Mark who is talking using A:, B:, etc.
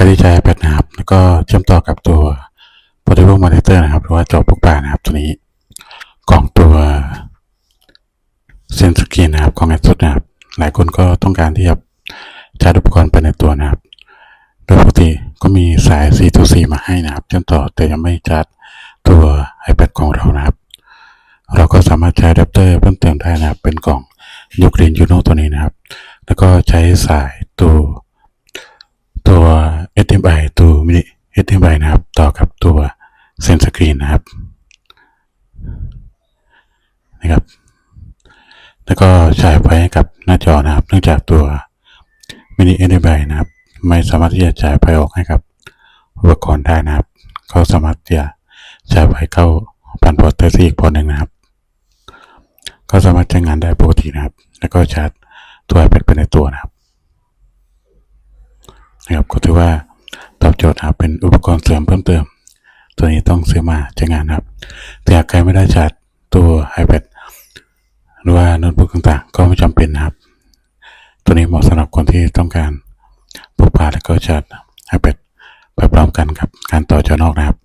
A: การที่ใช้ iPad นะครับ แล้วก็เชื่อมต่อกับตัว Portable Monitor นะครับ หรือว่าจอพกพานะครับ ตัวนี้ของตัวเซนสกีนนะครับของ ASUS นะครับ หลายคนก็ต้องการที่จะชาร์จอุปกรณ์ไปในตัวนะครับ โดยปกติก็มีสาย C to C มาให้นะครับ เชื่อมต่อแต่ยังไม่ชาร์จตัว iPad ของเรานะครับ เราก็สามารถใช้อะแดปเตอร์เพิ่มเติมได้นะครับ เป็นกล่อง u g r e e n Uno ตัวนี้นะครับ แล้วก็ใช้สายตัว HDMI ตัว mini HDMI นะครับ ต่อกับตัวเซนสกรีนนะครับนะครับ แล้วก็ฉายไฟให้กับหน้าจอนะครับ เนื่องจากตัว mini HDMI นะครับ ไม่สามารถที่จะฉายไฟออกให้กับอุปกรณ์ได้นะครับ ก็สามารถที่จะฉายไฟเข้าผ่านพอร์ตไทซีอีกพอร์ตหนึ่งนะครับ ก็สามารถใช้งานได้ปกตินะครับ แล้วก็ชาร์จตัว iPad ไปในตัวนะครับนะครับก็ถือว่า โจทย์ครับเป็นอุปกรณ์เสริมเพิ่มเติม ตัวนี้ต้องซื้อมาใช้งานครับแต่หากใครไม่ได้ชัดตัว iPad หรือว่าโน้ตบุ๊กต่างๆ ก็ไม่จำเป็นครับ ตัวนี้เหมาะสำหรับคนที่ต้องการพกพาและก็ชาร์จ iPad ไปพร้อมกันกับการต่อจอนอกนะครับ